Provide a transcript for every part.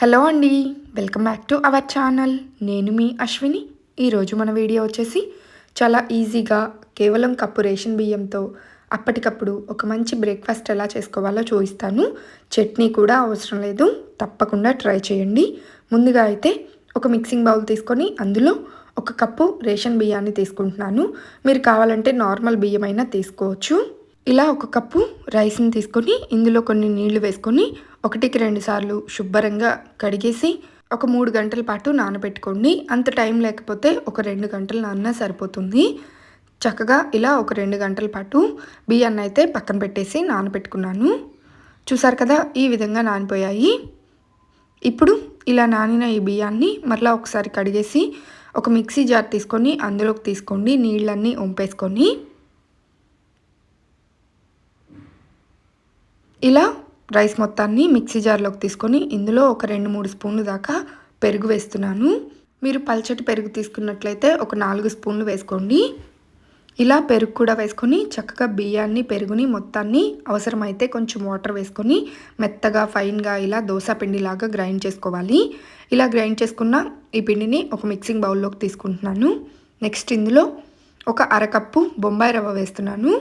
Hello అండి welcome back to our channel. నేను మీ అశ్విని. ఈరోజు మన వీడియో వచ్చేసి చాలా ఈజీగా కేవలం కప్పు రేషన్ బియ్యంతో అప్పటికప్పుడు ఒక మంచి బ్రేక్ఫాస్ట్ ఎలా చేసుకోవాలో చూపిస్తాను. చట్నీ కూడా అవసరం లేదు తప్పకుండా ట్రై చేయండి. ముందుగా అయితే ఒక మిక్సింగ్ బౌల్ తీసుకొని అందులో ఒక కప్పు రేషన్ బియ్యాన్ని తీసుకుంటున్నాను. మీరు కావాలంటే నార్మల్ బియ్యమైనా తీసుకోవచ్చు. ఇలా ఒక కప్పు రైస్ని తీసుకొని ఇందులో కొన్ని నీళ్ళు వేసుకొని ఒకటికి రెండు సార్లు శుభ్రంగా కడిగేసి ఒక మూడు గంటల పాటు నానబెట్టుకోండి. అంత టైం లేకపోతే ఒక రెండు గంటలు నాన్న సరిపోతుంది. చక్కగా ఇలా ఒక రెండు గంటల పాటు బియ్యాన్ని అయితే పక్కన పెట్టేసి నానబెట్టుకున్నాను. చూసారు కదా ఈ విధంగా నానిపోయాయి. ఇప్పుడు ఇలా నానిన ఈ బియ్యాన్ని మరలా ఒకసారి కడిగేసి ఒక మిక్సీ జార్ తీసుకొని అందులోకి తీసుకోండి. నీళ్ళన్నీ వంపేసుకొని. ఇలా రైస్ మొత్తాన్ని మిక్సీ జార్లోకి తీసుకొని ఇందులో ఒక రెండు మూడు స్పూన్లు దాకా పెరుగు వేస్తున్నాను. మీరు పల్చటి పెరుగు తీసుకున్నట్లయితే ఒక నాలుగు స్పూన్లు వేసుకోండి. ఇలా పెరుగు కూడా వేసుకొని చక్కగా బియ్యాన్ని పెరుగుని మొత్తాన్ని అవసరమైతే కొంచెం వాటర్ వేసుకొని మెత్తగా ఫైన్గా ఇలా దోశ పిండిలాగా గ్రైండ్ చేసుకోవాలి. ఇలా గ్రైండ్ చేసుకున్న ఈ పిండిని ఒక మిక్సింగ్ బౌల్లోకి తీసుకుంటున్నాను. నెక్స్ట్ ఇందులో ఒక అరకప్పు బొంబాయి రవ్వ వేస్తున్నాను.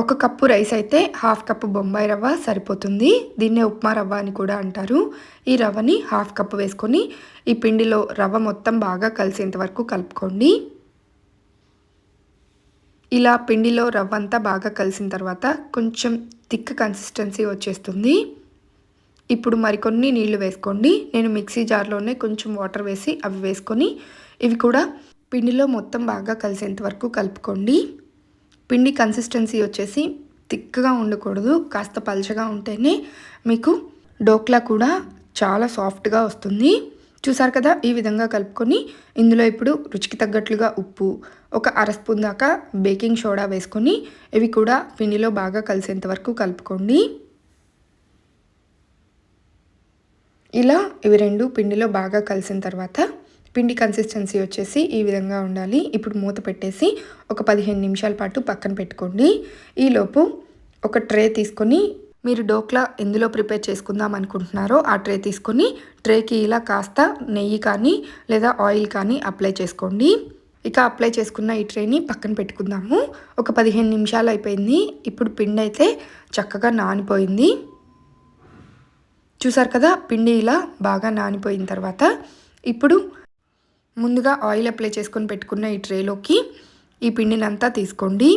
ఒక కప్పు రైస్ అయితే హాఫ్ కప్పు బొంబాయి రవ్వ సరిపోతుంది. దీన్నే ఉప్మా రవ్వ అని కూడా అంటారు. ఈ రవ్వని హాఫ్ కప్పు వేసుకొని ఈ పిండిలో రవ్వ మొత్తం బాగా కలిసేంత వరకు కలుపుకోండి. ఇలా పిండిలో రవ్వ అంతా బాగా కలిసిన తర్వాత కొంచెం థిక్ కన్సిస్టెన్సీ వచ్చేస్తుంది. ఇప్పుడు మరికొన్ని నీళ్ళు వేసుకోండి. నేను మిక్సీ జార్లోనే కొంచెం వాటర్ వేసి అవి వేసుకొని ఇవి కూడా పిండిలో మొత్తం బాగా కలిసేంత వరకు కలుపుకోండి. పిండి కన్సిస్టెన్సీ వచ్చేసి థిక్గా ఉండకూడదు కాస్త పలచగా ఉంటేనే మీకు డోక్లా కూడా చాలా సాఫ్ట్గా వస్తుంది. చూసారు కదా ఈ విధంగా కలుపుకొని ఇందులో ఇప్పుడు రుచికి తగ్గట్లుగా ఉప్పు ఒక అర స్పూన్ దాకా బేకింగ్ సోడా వేసుకొని ఇవి కూడా పిండిలో బాగా కలిసేంత వరకు కలుపుకోండి. ఇలా ఇవి రెండు పిండిలో బాగా కలిసిన తర్వాత పిండి కన్సిస్టెన్సీ వచ్చేసి ఈ విధంగా ఉండాలి. ఇప్పుడు మూత పెట్టేసి ఒక పదిహేను నిమిషాల పాటు పక్కన పెట్టుకోండి. ఈలోపు ఒక ట్రే తీసుకొని మీరు డోక్లా ఎందులో ప్రిపేర్ చేసుకుందాం అనుకుంటున్నారో ఆ ట్రే తీసుకొని ట్రేకి ఇలా కాస్త నెయ్యి కానీ లేదా ఆయిల్ కానీ అప్లై చేసుకోండి. ఇక అప్లై చేసుకున్న ఈ ట్రేని పక్కన పెట్టుకుందాము. ఒక పదిహేను నిమిషాలు అయిపోయింది. ఇప్పుడు పిండి అయితే చక్కగా నానిపోయింది. చూసారు కదా? పిండి ఇలా బాగా నానిపోయిన తర్వాత ఇప్పుడు ముందుగా ఆయిల్ అప్లై చేసుకొని పెట్టుకున్న ఈ ట్రేలోకి ఈ పిండిని అంతా తీసుకోండి.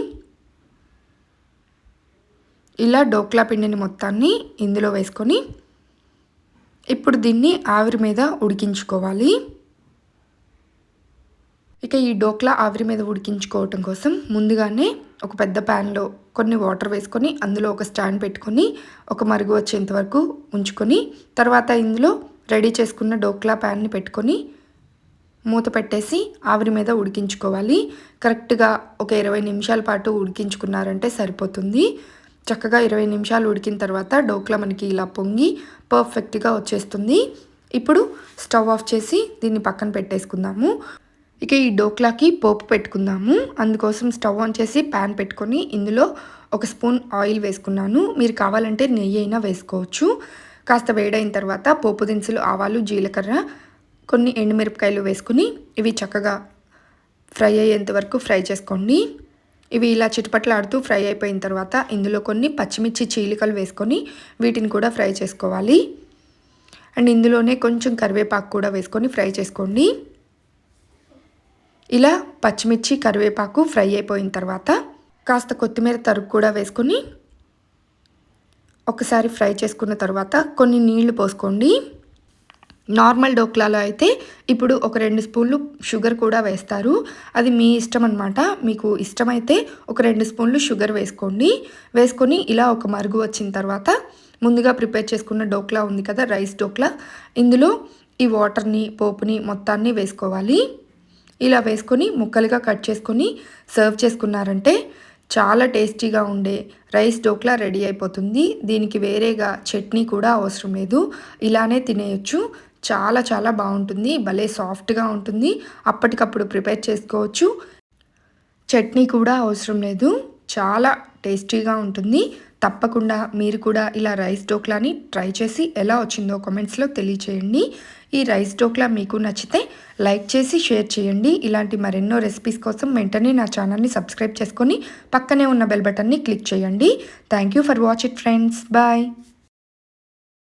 ఇలా డోక్లా పిండిని మొత్తాన్ని ఇందులో వేసుకొని ఇప్పుడు దీన్ని ఆవిరి మీద ఉడికించుకోవాలి. ఇక ఈ డోక్లా ఆవిరి మీద ఉడికించుకోవటం కోసం ముందుగానే ఒక పెద్ద ప్యాన్లో కొన్ని వాటర్ వేసుకొని అందులో ఒక స్టాండ్ పెట్టుకొని ఒక మరుగు వచ్చేంత వరకు ఉంచుకొని తర్వాత ఇందులో రెడీ చేసుకున్న డోక్లా ప్యాన్ని పెట్టుకొని మూత పెట్టేసి ఆవిరి మీద ఉడికించుకోవాలి. కరెక్ట్గా ఒక ఇరవై నిమిషాల పాటు ఉడికించుకున్నారంటే సరిపోతుంది. చక్కగా ఇరవై నిమిషాలు ఉడికిన తర్వాత డోక్లా మనకి ఇలా పొంగి పర్ఫెక్ట్గా వచ్చేస్తుంది. ఇప్పుడు స్టవ్ ఆఫ్ చేసి దీన్ని పక్కన పెట్టేసుకుందాము. ఇక ఈ డోక్లాకి పోపు పెట్టుకుందాము. అందుకోసం స్టవ్ ఆన్ చేసి ప్యాన్ పెట్టుకొని ఇందులో ఒక స్పూన్ ఆయిల్ వేసుకున్నాను. మీరు కావాలంటే నెయ్యి అయినా వేసుకోవచ్చు. కాస్త వేడైన తర్వాత పోపు దినుసులు ఆవాలు జీలకర్ర కొన్ని ఎండుమిరపకాయలు వేసుకుని ఇవి చక్కగా ఫ్రై అయ్యేంత వరకు ఫ్రై చేసుకోండి. ఇవి ఇలా చిటపట్లాడుతూ ఫ్రై అయిపోయిన తర్వాత ఇందులో కొన్ని పచ్చిమిర్చి చీలికలు వేసుకొని వీటిని కూడా ఫ్రై చేసుకోవాలి. అండ్ ఇందులోనే కొంచెం కరివేపాకు కూడా వేసుకొని ఫ్రై చేసుకోండి. ఇలా పచ్చిమిర్చి కరివేపాకు ఫ్రై అయిపోయిన తర్వాత కాస్త కొత్తిమీర తరుగు కూడా వేసుకొని ఒకసారి ఫ్రై చేసుకున్న తర్వాత కొన్ని నీళ్ళు పోసుకోండి. నార్మల్ డోక్లాలో అయితే ఇప్పుడు ఒక రెండు స్పూన్లు షుగర్ కూడా వేస్తారు. అది మీ ఇష్టం అనమాట మీకు ఇష్టమైతే ఒక రెండు స్పూన్లు షుగర్ వేసుకోండి. వేసుకొని ఇలా ఒక మరుగు వచ్చిన తర్వాత ముందుగా ప్రిపేర్ చేసుకున్న డోక్లా ఉంది కదా రైస్ డోక్లా ఇందులో ఈ వాటర్ని పోపుని మొత్తాన్ని వేసుకోవాలి. ఇలా వేసుకొని ముక్కలుగా కట్ చేసుకొని సర్వ్ చేసుకున్నారంటే చాలా టేస్టీగా ఉండే రైస్ డోక్లా రెడీ అయిపోతుంది. దీనికి వేరేగా చట్నీ కూడా అవసరం లేదు. ఇలానే తినేయచ్చు. చాలా చాలా బాగుంటుంది. భలే సాఫ్ట్గా ఉంటుంది. అప్పటికప్పుడు ప్రిపేర్ చేసుకోవచ్చు. చట్నీ కూడా అవసరం లేదు. చాలా టేస్టీగా ఉంటుంది. తప్పకుండా మీరు కూడా ఇలా రైస్ డోక్లాని ట్రై చేసి ఎలా వచ్చిందో కామెంట్స్లో తెలియచేయండి. ఈ రైస్ డోక్లా మీకు నచ్చితే లైక్ చేసి షేర్ చేయండి. ఇలాంటి మరెన్నో రెసిపీస్ కోసం వెంటనే నా ఛానల్ని సబ్స్క్రైబ్ చేసుకొని పక్కనే ఉన్న బెల్ బటన్ని క్లిక్ చేయండి. Thank you for watch it friends. Bye.